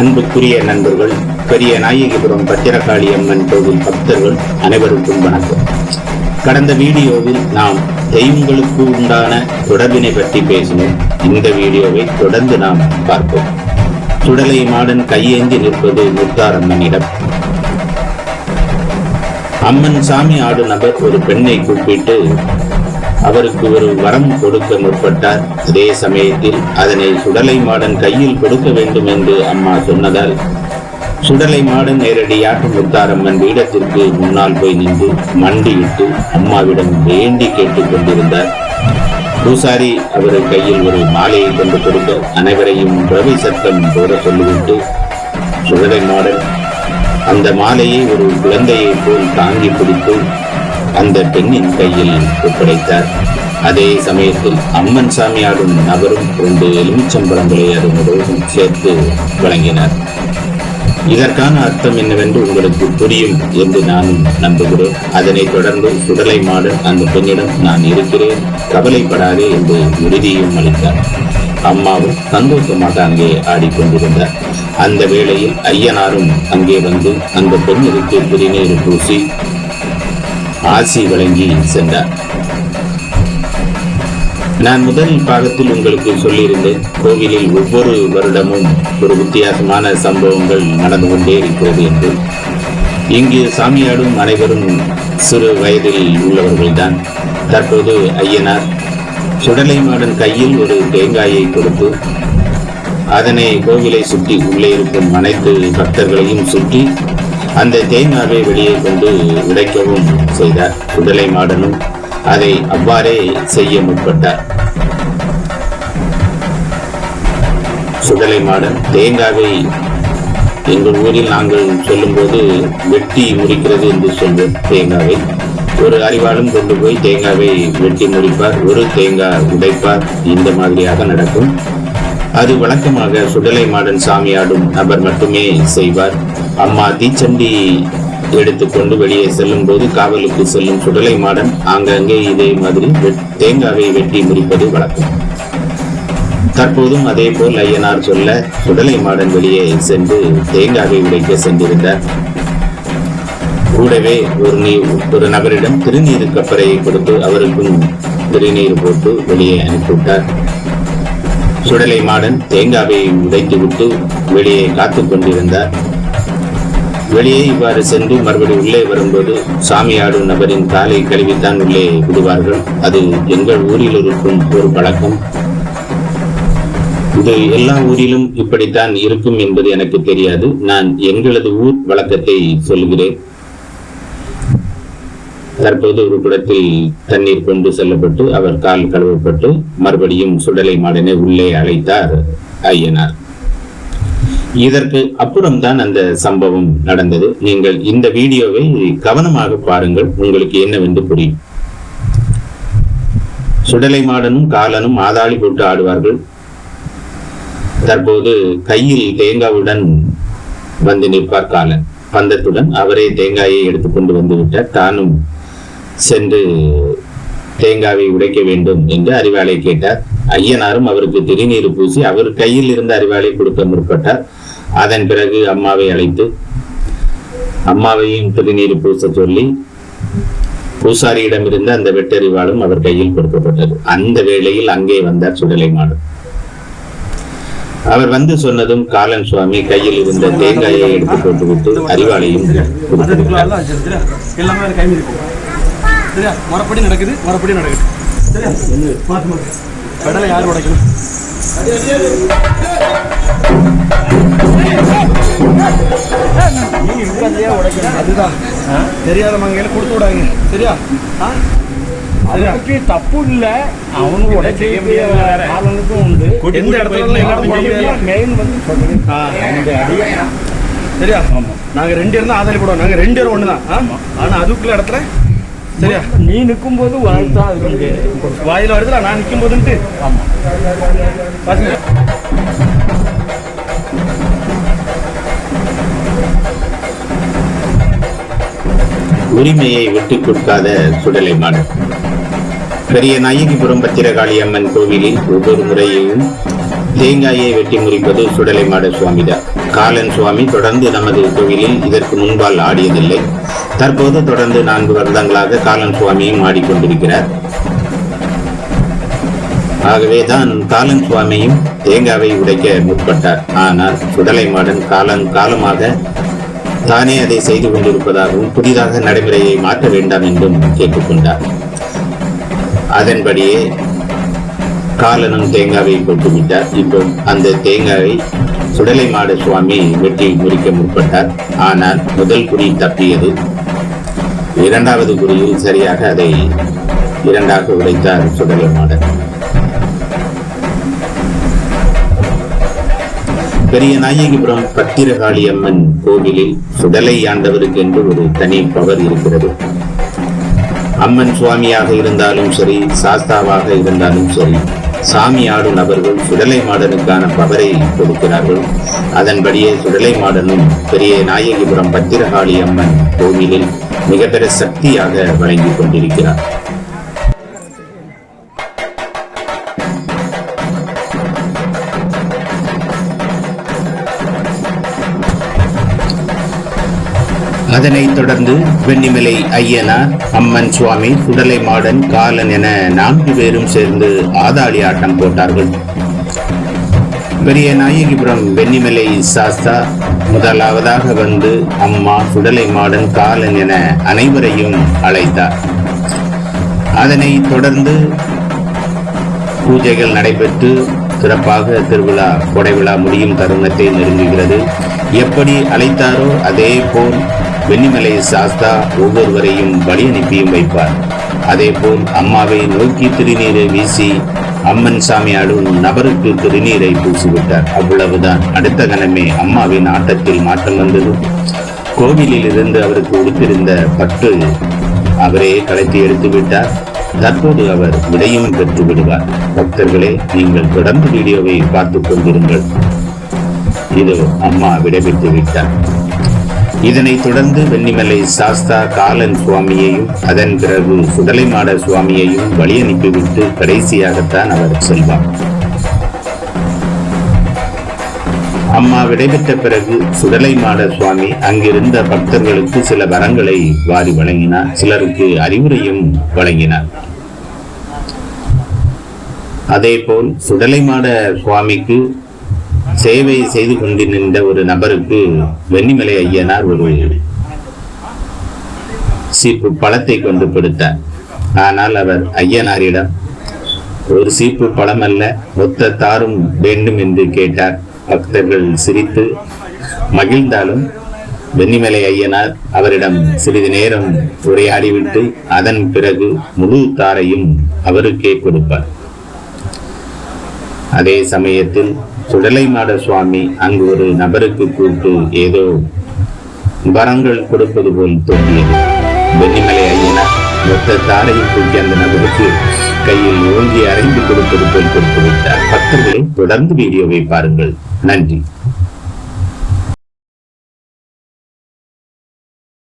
அன்புக்குரிய நண்பர்கள் பெரிய நாயகிபுரம் பத்திரகாளி அம்மன் கோவில் பக்தர்கள் அனைவருக்கும் வணக்கம். கடந்த வீடியோவில் நாம் தெய்வங்களுக்கு உண்டான தொடர்பினை பற்றி பேசினோம். இந்த வீடியோவை தொடர்ந்து நாம் பார்ப்போம். சுடலை மாடன் கையேந்தி நிற்பது முத்தாரம்மனிடம். அம்மன் சாமி ஆடு நபர் ஒரு பெண்ணை கூப்பிட்டு அவருக்கு ஒரு வரம் கொடுக்க முற்பட்டார். அதே சமயத்தில் அதனை சுடலை மாடன் கையில் கொடுக்க வேண்டும் என்று அம்மா சொன்னதால் சுடலை மாடன் நேரடியாக முத்தாரம்மன் பீடத்திற்கு முன்னால் போய் நின்று மண்டியிட்டு அம்மாவிடம் வேண்டி கேட்டுக் கொண்டிருந்தார். பூசாரி அவர் கையில் ஒரு மாலையை கொண்டு கொடுக்க அனைவரையும் ரவி சத்தம் போட சொல்லிவிட்டு சுடலை மாடன் அந்த மாலையை ஒரு குழந்தையை போல் தாங்கி பிடித்து அந்த பெண்ணின் கையில் ஒப்படைத்தார் அதே சமயத்தில் அம்மன் சாமியாடும் நபரும் ரெண்டு எலுமிச்சம்பழங்களை அதனுடன் சேர்த்து வழங்கினார். இதற்கான அர்த்தம் என்னவென்று உங்களுக்கு புரியும் என்று நானும் நம்புகிறேன். அதனைத் தொடர்ந்து சுடலை மாடு அந்த பெண்ணிடம் நான் இருக்கிறேன் கவலைப்படாதே என்று உறுதியும் அளித்தார். அம்மாவும் சந்தோஷமாக அங்கே ஆடிக்கொண்டிருந்தார். அந்த வேளையில் ஐயனாரும் அங்கே வந்து அந்த பெண்ணிற்கு திருநீர் பூசி ஆசி வழங்கி சென்றார். நான் முதல் பாகத்தில் உங்களுக்கு சொல்லியிருந்தேன் கோவிலில் ஒவ்வொரு வருடமும் ஒரு வித்தியாசமான சம்பவங்கள் நடந்து கொண்டே இருக்கிறது என்று. இங்கு சாமியாடும் அனைவரும் சிறு வயதில் உள்ளவர்கள்தான். தற்போது ஐயனார் சுடலை மாடன் கையில் ஒரு தேங்காயை கொடுத்து அதனை கோவிலை சுற்றி உள்ளே இருக்கும் அனைத்து பக்தர்களையும் சுற்றி அந்த தேங்காவை வெளியே கொண்டு உடைக்கவும் செய்தார் சுடலை மாடனும் அதை அவ்வாறே செய்ய முற்பட்டார். சுடலை மாடன் தேங்காவை எங்கள் ஊரில் நாங்கள் சொல்லும்போது வெட்டி முறிக்கிறது என்று சொல்வோம் தேங்காவை. ஒரு அறிவாளும் கொண்டு போய் தேங்காவை வெட்டி முடிப்பார் ஒரு தேங்காய் உடைப்பார். இந்த மாதிரியாக நடக்கும். அது வழக்கமாக சுடலை மாடன் சாமியாடும் நபர் மட்டுமே செய்வார். அம்மா தீச்சண்டி எடுத்துக்கொண்டு வெளியே செல்லும் போது காவலுக்கு செல்லும் சுடலை மாடன் ஆங்காங்கே இதே மாதிரி வெட்- தேங்காவை வெட்டி முடிப்பது வழக்கம். தற்போதும் அதே போல் ஐயனார் சொல்ல சுடலை மாடன் வெளியே சென்று தேங்காவை உடைக்க சென்றிருந்தார். கூடவே ஒரு நீ ஒரு நபரிடம் திருநீர் கப்பரையை கொடுத்து அவருக்கும் திருநீர் போட்டு வெளியே அனுப்பிவிட்டார். சுடலை மாடன் தேங்காவை உடைத்துவிட்டு வெளியே காத்து கொண்டிருந்தார். வெளியே இவ்வாறு சென்று மறுபடி உள்ளே வரும்போது சாமியாடும் நபரின் காலை கழுவித்தான் உள்ளே விடுவார்கள். அது எங்கள் ஊரில் இருக்கும் ஒரு பழக்கம். இது எல்லா ஊரிலும் இப்படித்தான் இருக்கும் என்பது எனக்கு தெரியாது. நான் எங்களது ஊர் வழக்கத்தை சொல்கிறேன். தற்போது ஒரு குடத்தில் தண்ணீர் கொண்டு செல்லப்பட்டு அவர் கால் கழுவப்பட்டு மறுபடியும் சுடலை மாடனை உள்ளே அழைத்தார் ஐயனார். இதற்கு அப்புறம்தான் அந்த சம்பவம் நடந்தது. நீங்கள் இந்த வீடியோவை கவனமாக பாருங்கள். உங்களுக்கு என்னவென்று புரியும். சுடலை மாடனும் காலனும் ஆதாளி போட்டு ஆடுவார்கள். தற்போது கையில் தேங்காவுடன் வந்து நிற்பார் காலன். பந்தத்துடன் அவரே தேங்காயை எடுத்துக்கொண்டு வந்து விட்டார். தானும் சென்று தேங்காவை உடைக்க வேண்டும் என்று அறிவாளை கேட்டார். ஐயனாரும் அவருக்கு திருநீர் பூசி அவர் கையில் இருந்த அறிவாளை கொடுக்க முற்பட்டார். அதன் பிறகு அம்மாவை அழைத்து அம்மாவையும் திருநீர் பூச சொல்லி பூசாரியிடமிருந்து அந்த வெட்டறிவாளும் அவர் கையில் கொடுக்கப்பட்டது. அந்த வேளையில் அங்கே வந்தார் சுடலை மாடன் அவர் வந்து சொன்னதும் காலன் சுவாமி கையில் இருந்த தேங்காயை எடுத்து போட்டுவிட்டு அறிவாளையும் கொடுத்து மரப்படி நடக்குது மரப்படி நடக்குது. கடலை யார் உடைக்கணும்? நீ உட்கார்ந்தே உடைக்கணும் அதுதான் தெரியாத மங்கையில கொடுத்து விடாங்க சரியா ஆ? சரியா? அதுக்கு தப்பு இல்ல அவனுக்கு உடைக்க முடியாத காலனுக்கும் உண்டு எந்த இடத்துல எல்லாம் எல்லாரும் மெயின் வந்து சொல்லுங்க ஆ. அவனுடைய அடியை சரியா ரெண்டு பேரும் தான் ஆதாரி போடுவோம் நாங்கள் ரெண்டு பேரும் தான் ஆமாம் ஆனால் அதுக்குள்ள இடத்துல சரியா? நீ நிற்கும் போது உனக்கு தான் அது வந்து வாயில வருதுல நான் நிக்கும் போதுன்ட்டு ஆமா. பாருங்க. உரிமையை விட்டுக் கொடுக்காத சுடலை மாடன் பெரிய நாயகிபுரம் பத்திரகாளி அம்மன் கோவிலில் ஒவ்வொரு முறையையும் தேங்காயை வெட்டி முறிப்பது சுடலை மாட சுவாமிதான். காலன் சுவாமி தொடர்ந்து நமது கோவிலில் இதற்கு முன்பால் ஆடியதில்லை. தற்போது தொடர்ந்து நான்கு வருடங்களாக காலன் சுவாமியும் ஆடிக்கொண்டிருக்கிறார் ஆகவே தான் காலன் சுவாமியும் தேங்காவை உடைக்க முற்பட்டார். ஆனால் சுடலை மாடன் காலம் காலமாக தானே அதை செய்து கொண்டிருப்பதாகவும் புதிதாக நடைமுறையை மாற்ற வேண்டாம் என்றும் கேட்டுக்கொண்டார். அதன்படியே காலனும் தேங்காவை போட்டு விட்டார் இப்போ அந்த தேங்காவை சுடலை மாட சுவாமி வெட்டி முறிக்க முற்பட்டார். ஆனால் முதல் குறி தப்பியது இரண்டாவது குறியில் சரியாக அதை இரண்டாக உடைத்தார் சுடலை பெரிய நாயகிபுரம் பத்திரகாளி அம்மன் கோவிலில் சுடலை ஆண்டவருக்கு என்று ஒரு தனி பவர் இருக்கிறது. அம்மன் சுவாமியாக இருந்தாலும் சரி சாஸ்தாவாக இருந்தாலும் சரி சாமி ஆடும் நபர்கள் சுடலை மாடனுக்கான பவரை கொடுக்கிறார்கள். அதன்படியே சுடலை மாடனும் பெரிய நாயகிபுரம் பத்திரகாளி அம்மன் கோவிலில் மிகப்பெரிய சக்தியாக வழங்கிக் கொண்டிருக்கிறார். அதனைத் தொடர்ந்து வெண்ணிமலை ஐயனார் அம்மன் சுவாமி சுடலை மாடன் காலன் என நான்கு பேரும் சேர்ந்து ஆதாளி ஆட்டம் போட்டார்கள். பெரிய நாயகிபுரம் வெண்ணிமலை சாஸ்தா முதலாவதாக வந்து அம்மா சுடலை மாடன் காலன் என அனைவரையும் அழைத்தார். அதனை தொடர்ந்து பூஜைகள் நடைபெற்று சிறப்பாக திருவிழா கொடை விழா முடியும் தருணத்தை நெருங்குகிறது. எப்படி அழைத்தாரோ அதே போல் வெண்ணிமலை சாஸ்தா ஒவ்வொருவரையும் வழி அனுப்பியும் வைப்பார். அதே போல் அம்மாவை நோக்கி திருநீரை வீசி அம்மன் சாமி ஆடும் நபருக்கு திருநீரை பூசிவிட்டார். அவ்வளவுதான். அடுத்த கணமே அம்மாவின் ஆட்டத்தில் மாற்றம் வந்தது. கோவிலில் இருந்து அவருக்கு உடுத்திருந்த பட்டு அவரே கலைத்து எடுத்து விட்டார். தற்போது அவர் விடையும் பெற்று விடுவார். பக்தர்களே நீங்கள் தொடர்ந்து வீடியோவை பார்த்துக் கொண்டிருங்கள். இது அம்மா விடைபெற்று விட்டார். இதனைத் தொடர்ந்து வெண்ணிமலை சாஸ்தா காலன் சுவாமியையும் அதன் பிறகு சுடலைமாட சுவாமியையும் வழி அனுப்பிவிட்டு கடைசியாகத்தான் அவர் செல்வார். அம்மா விடைபெற்ற பிறகு சுடலைமாட சுவாமி அங்கிருந்த பக்தர்களுக்கு சில வரங்களை வாரி வழங்கினார். சிலருக்கு அறிவுரையும் வழங்கினார். அதேபோல் சுடலைமாட சுவாமிக்கு சேவை செய்து கொண்டு நின்ற ஒரு நபருக்கு வெண்ணிமலை ஐயனார் ஒரு சீப்பு பழத்தை கொண்டு கொடுத்தார். ஆனால் அவர் ஐயனாரிடம் ஒரு சீப்பு பழம் அல்ல மொத்த தாரும் வேண்டும் என்று கேட்டார். பக்தர்கள் சிரித்து மகிழ்ந்தாலும் வெண்ணிமலை ஐயனார் அவரிடம் சிறிது நேரம் உரையாடிவிட்டு அதன் பிறகு முழு தாரையும் அவருக்கே கொடுப்பார். அதே சமயத்தில் சுடலைமாட சுவாமி அங்கு ஒரு நபருக்கு கூட்டு ஏதோ வரங்கள் கொடுப்பது போல் தோன்றியது. வெண்ணிமலை ஐயனார் மொத்த தாரையும் தூக்கி அந்த நபருக்கு கையில் ஓங்கி அரைந்து கொடுப்பது போல் கொடுத்து விட்டார் பக்தர்களை தொடர்ந்து வீடியோவை பாருங்கள். நன்றி.